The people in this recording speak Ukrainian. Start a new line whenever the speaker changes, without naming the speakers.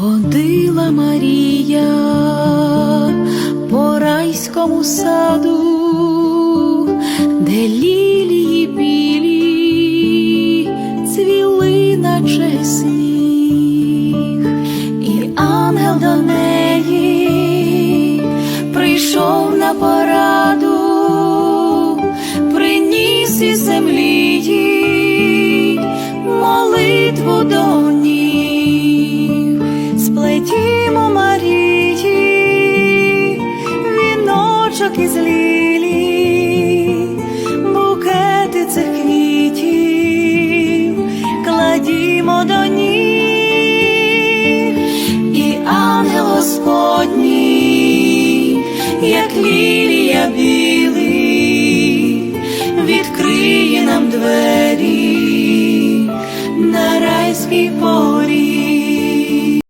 Ходила Марія по райському саду, де лілії білі цвіли, наче сніг, і ангел до неї прийшов на пораду, приніс із землі із лілій, букети цих квітів, кладімо до ніг, і ангел Господній, як лілія білий,